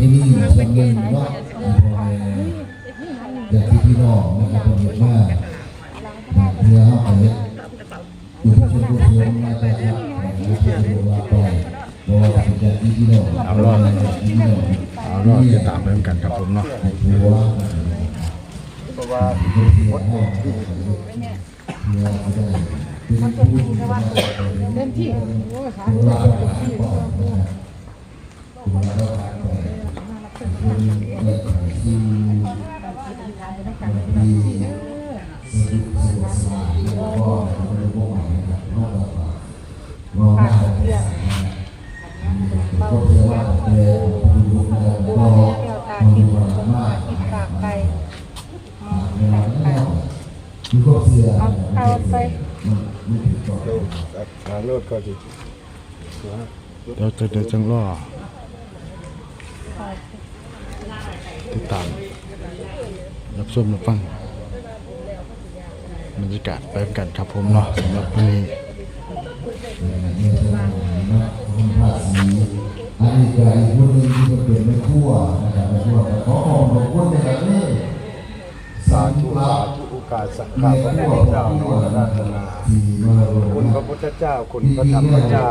นี่นี่ส่วนหนึ่งเนาะอย่างที่พี่น้องนะครับผมเห็นว่าเรือเขาไปอยู่ที่ชุมชนมาจากครับที่ชุมชนมาต่อยเพราะว่าเป็นอย่าที่พี่น้องเอารอดพี่น้องเอารอดจะตามไปเหมือนกันครับผมเนาะเรือว่าเพราะว่าเรือว่าเรือได้เป็นที่ว่าเล่นที่โอ้ยค่ะเรือว่าก่อนนะครับตัวเราผ่านไดีสนุกสนุกสานแล้วก็เป็นพวกใหม่นะครับนอกจากมองหน้าเนี่ยก็เชื่อว่าเรียนคุณลุงนะครับก็มีความากปากไปในวันนั้นมีความเชื่อเอาไปมันไม่ผิดต่อทาโลดก็ดีเดี๋ยวจะเดี๋ยวจังรอติดตาม รับชมรับฟังบรรยากาศไปกันครับผมเนาะสำหรับวันนี้อันนี้ก็อีกคนนึงที่มันเป็นแม่ครัวนะครับแม่ครัวขอขอบคุณนะครับนี่สาธุลาธุกาสังฆาพระพุทธเจ้าโนราธนาคุณพระพุทธเจ้า คุณพระธรรมเจ้า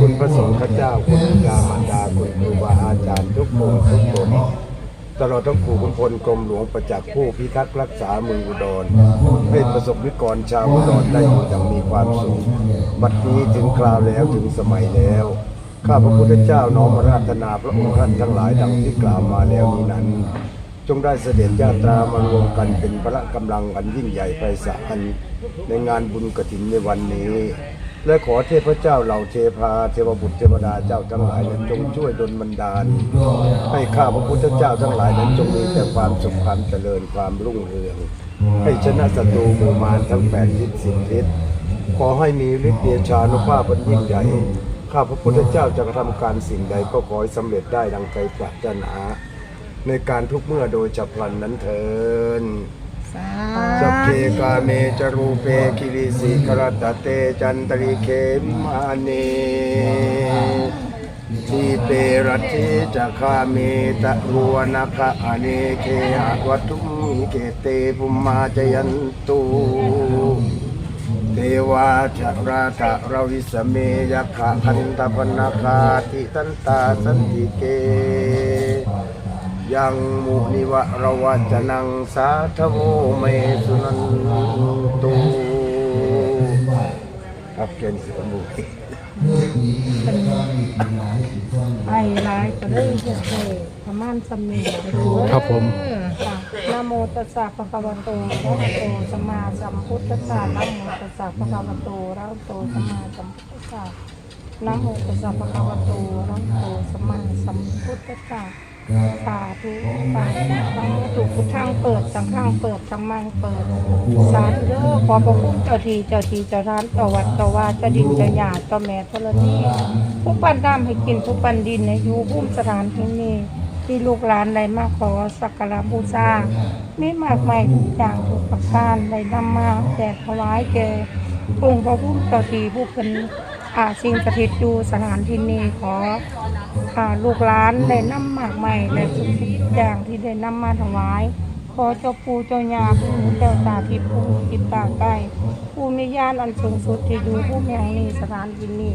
คุณพระสงฆ์เจ้า คุณบิดามารดาคุณครูบาอาจารย์ทุกองทุกตน ตลอดทั้งครูคุณพลกรมหลวงประจักษ์ผู้พิทักษ์รักษาเมืองอุดรให้ประสบนิกรชาวอุดรได้อยู่อย่างมีความสุขบัดนี้ถึงคราวแล้วถึงสมัยแล้ว ข้าพระพุทธเจ้าน้อมราธนาพระองค์ท่านทั้งหลายดังที่กล่าวมาแล้วนี้นั้น จงได้เสด็จญาตรามารวมกันเป็นพระกำลังอันยิ่งใหญ่ไพศาลในงานบุญกฐินในวันนี้ และขอเทพเจ้าเหล่าเทพาเทวบุตรเทวดาเจ้าทั้งหลายนั้นจงช่วยดลบันดาล ให้ข้าพระพุทธเจ้าทั้งหลายนั้นจงมีแต่ความสุขความเจริญความรุ่งเรือง ให้ชนะศัตรูมู่มารทั้งแปดทิศสิบทิศขอให้มีฤทธิ์เดชานุภาพอันยิ่งใหญ่ข้าพระพุทธเจ้าจะกระทำการสิ่งใดก็ขอให้สำเร็จได้ดังใจปรารถนา ในการทุกเมื่อโดยฉับพลันนั้นเถิน สัพเพกาเมจรูเปคิริสิกรตเตจันตริเคมาเนทีเปรติจะคาเมตะรวนาคะอเนเคอาวัตุมิเกเตภุมมาจยันตุเทวาชราตะราวิสเมยขะคันตปนาคาติตันตาสันติเก ยังมุนิวะระวัจนังสาธโวเมสุนันตุครับเกณฑ์สิบมุขไอ้ลายก็ได้เฮ็ดให้ประมาณสำเนียงครับผมค่ะนะโมตัสสะภะคะวะโตอะระหะโตสัมมาสัมพุทธัสสะนะโมตัสสะภะคะวะโตอะระหะโตสัมมาสัมพุทธัสสะนะโมตัสสะภะคะวะโตอะระหะโตสัมมาสัมพุทธัสสะ สาธุสาธุสาธุพุทธังเปิดสังฆังเปิดสัมมังเปิด สาธุเด้อขอพระคุณเจ้าที่เจ้าที่เจ้าทานเจ้าวัดเจ้าว่าเจ้าดินเจ้าหยาเจ้าแม่ธรณีผู้ปันน้ำให้กินผู้ปันดินให้อยู่ภูมิสถานที่นี้ที่ลูกหลานได้มาขอสักการะบูชามีมากมายทุกอย่างทุกประการได้นำมาแจกถวายแก่องค์พระผู้เจ้าที่ผู้เป็น อาสิ่งสถิตอยู่สถานที่นี้ขออาลูกหลานได้นำมากใหมายและทุกสิ่งทุกอย่างที่ได้นำมาถวาย ขอเจ้าปู่เจ้าย่าผู้หูเจ้าตาทิพย์ผู้หูทิพย์ตาใกล้ผู้มีญาณอันสูงสุดที่อยู่ผู้แห่งนี้สถานที่นี้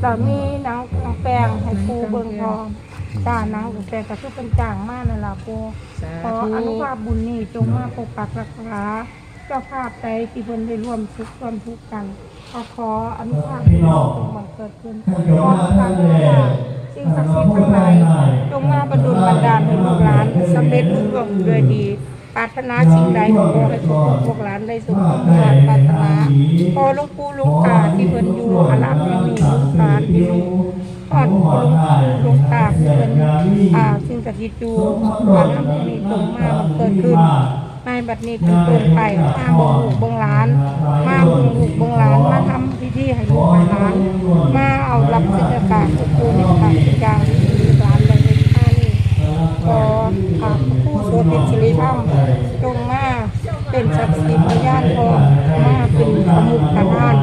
เรามีนังแปลงให้ปูเบิ่งทองจ้านังแปลงก็คือเป็นจ่างมากนั่นล่ะปูขออนุภาพบุญนี้จงมาปกปักรักษา เจ้าภาพใจที่เพิ่นได้ร่วมสุกข์ร่วมทุกข์กันก็ขออนุภาพบุญนี้จงบังเกิดขึ้นขอทานว่าสิ่งศักดิ์สิทธิ์ทั้งหลายจงมาประดุบันดาลให้ลูกหลานสำเร็จรุ่งเรืองด้วยดีปรารถนาสิ่งใดขอให้ทุกคนพวกหลานได้สมความปรารถนาพอหลวงปู่หลวงตาที่เพิ่นอยู่อาลามแห่งนี้หลวงตาที่อยู่ทอดหลวงหลวงตาที่เพิ่นอ่าสิ่งศักดิ์สิทธิ์อยู่อาลามแห่งนี้จงมาเกิดขึ้น ในบัดนี้เป็นต้นไปมาบ่งลูกบ่งหลาน มาบ่งลูกบ่งหลานมาทำพิธีให้ลูกให้หลาน มาเอารับราชการทุกตัวในการทุกอย่างที่ลูกหลานได้ในท่านี้ขออาผู้สวดเป็นสิริธรรมจงมาเป็นศักดิ์สิทธิ์พยานทองมาเป็นขมุขทาน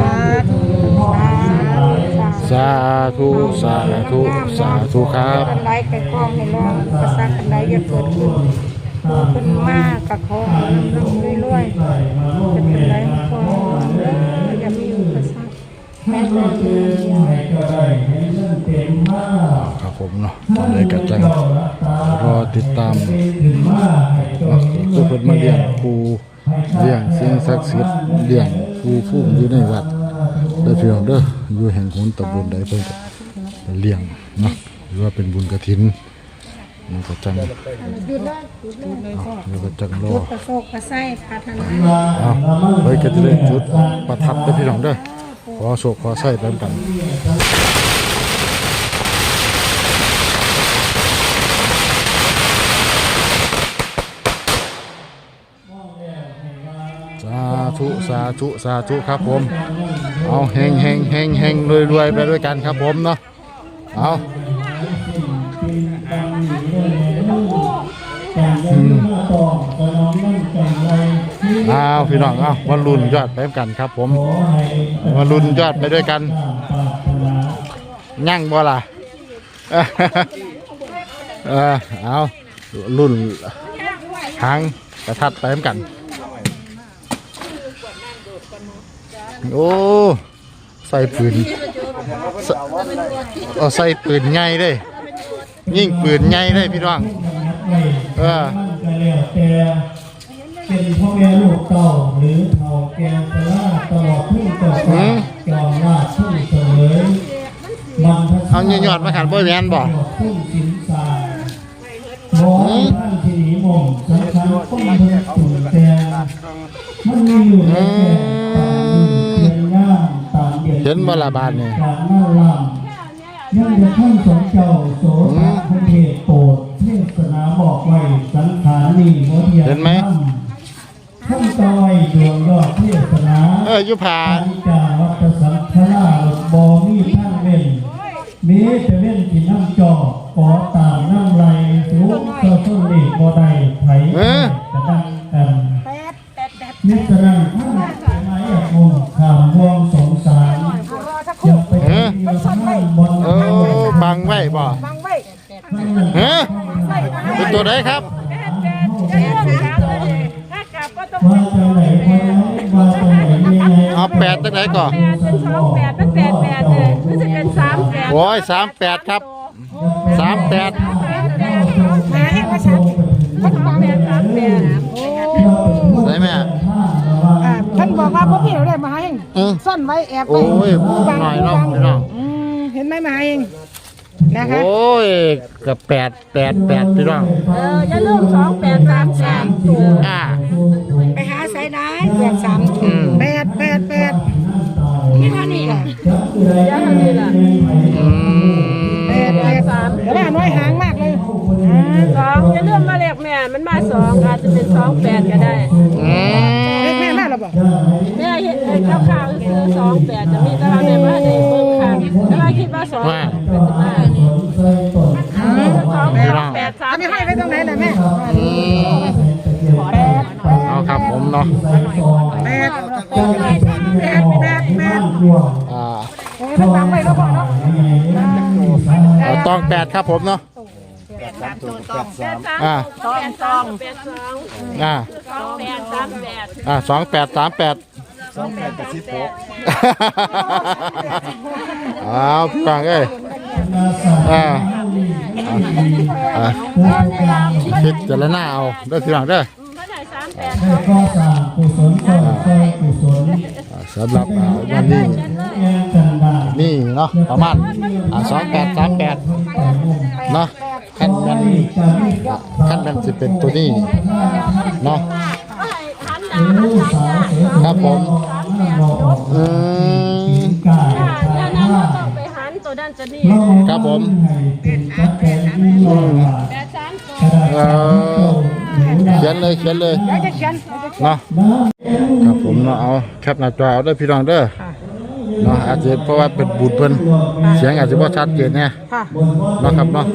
สาธุสาธุสาธุ สาธุธุสาธุสาธุครับ กันไดไก่กองในรองภาษากันไดอย่าเกิดขึ้น ปูขึ้นมากกะคองน้ำเรื่อยๆเป็นไดคออย่ามีอุปสรรคแม่แต่เดียวครับผมเนาะตอนนี้ก็จังรอติดตามนะคือเพิ่นมาเลี้ยงปูเลี้ยงเสิ่งศักดิ์สิทธิ์เลี้ยงปูฟุ้อยู่ในวัดเด้อพี่น้องเด้ออยู่แห่งหนตำบลใดเพิ่นก็เลี้ยงเนาะหรือว่าเป็นบุญกฐิน นี่ก็จังหยุดได้หยุดเลยพ่อนี่ก็จังรอประโศกประไส้พัฒนาเอาเฮ้ยก็จะได้จุดประทับเด้อพี่น้องเด้อขอโชคขอไส้ไปกันสาธุสาธุสาธุครับผม เอาเฮงเฮงเฮงเฮงรวยรวยไปด้วยกันครับผมเนาะเอา อืมเอาพี่น้องเอามาลุ้นยอดไปด้วยกันครับ ผมมาลุ้นยอดไปด้วยกันยั่งบ่ล่ะ เออเอารุ่นหางกระทัดไปด้วยกัน โอ้ใส่ปืนใส่เอาใส่ปืนใหญ่เล ยยิ่งปืนใหญ่เลยพี่น้อง เออก็แล้วแต่เป็นพ่อแม่ลูกเต่าหรือเท่าแก่ตลาดตลอดทุ่งเจ้าฟ้าจอมราชทุ่งเสวยมันทเอาเงี้ยยอดมาขันบ่แมนบ่ทุ่งสินสายมองท่านที่หนีหม่อมสังขารต้นเพิ่งตุ่นแต่มันมีอยู่ในแก่ตามเพียงย่างตามเดียเห็นบ่ละบาทนี่การหน้าล่าง ยังจะท่านสงเจ้าโสภาพระเทศโปรดเทศนาบอกไว้สังขารนี่โมเทียเห็นไหมท่านต่อยดวงยอดเทศนาเอออยู่ผาอานิกาวัตสังฆราชบอมีท่านเว้นมีแต่เว้นที่น้ำจอกขอตามน้ำไหลสูงเจ้าต้นเล็ะไหนยังไงเอาแปดตั้งไหนก่อนเป็นสองแปดเป็นแปดแปดเลยก็จะเป็นสามแปดโอ้ยสามแปดครับสามแปดหาให้มาชัดก็สามแปดสามแปดโอ้ใช่ไหมท่านบอกว่าพ่อพี่เราได้มาให้อืมซ่อนไว้แอบโอ้ยหน่อยเนาะพี่น้องอืมเห็นไหมมาเอง นะคะ โอ้ยกับแปดแปดแปดพี่น้องเอออย่าลืมสองแปดสามสามตัวอ่า ไปหาใส่ได้แปดสามอืม แปดแปดแปดนี่เท่านี้แหละเท่านี้แหละอืมแปดแปดสามแต่ว่าน้อยหางมากเลยสองจะเลื่อนมาเลขแม่ มันมาสองอาจจะเป็นสองแปดก็ได้ อืเลขม อืมเอาครับผมเนาะแปดแปดแปดแปดแปดอ่าโอ้ยทั้งสามใบแล้วบอกเนาะเอาต้องแปดครับผมเนาะแปดสามอ่าสองสองแปดสองอ่าสองแปดสามแปดอ่าสองแปดสามแปดสองแปดกับสิบหกเอาพี่ฟังเอ้ยอ่า อ่าคิดจะละหน้าเอาเด้อพี่ฟังเด้อเมื่อไหร่สามแปดให้ก็สร้างกุศลสร้างสร้างกุศลอ่าสำหรับอ่าวันนี้แย่กันได้นี่เนาะประมาณอ่าสองแปดสามแปดเนาะขั้นมันขั้นมันจะเป็นตัวนี้เนาะก็ให้หันหน้าหันหลังจ้ะครับผมอืมกายถ้าหน้าเราต้องไปหันตัวด้านจะนี่ ครับผมเป็น เออเขียนเลยเขียนเลยเดี๋ยวจะเขียนเนาะครับผมเนาะเอาแคปหน้าจอเอาเด้อพี่น้องเด้อเนาะอาจจะเพราะว่าเป็นบุญเพิ่นเสียงอาจจะบ่ชัดเจนเนี่ยค่ะเนาะครับเนาะ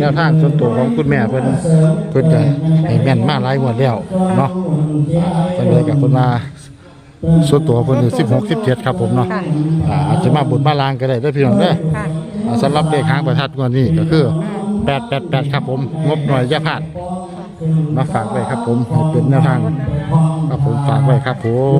แนวทางส่วนตัวของคุณแม่เพิ่นเพิ่นก็ให้แม่นมาหลายงวดแล้วเนาะเพิ่นเลยกับเพิ่นมาส่วนตัวเพิ่นนี่16 17ครับผมเนาะค่ะอ่าอาจจะมาบุญมาลางก็ได้เด้อพี่น้องเด้อค่ะอ่าสำหรับเลขหางประทัดงวดนี้ก็คือ แปดแปดแปดครับผม งบหน่อยอย่าพลาดมาฝากไว้ครับผมให้เป็นแนวทางครับผมฝากไว้ครับผม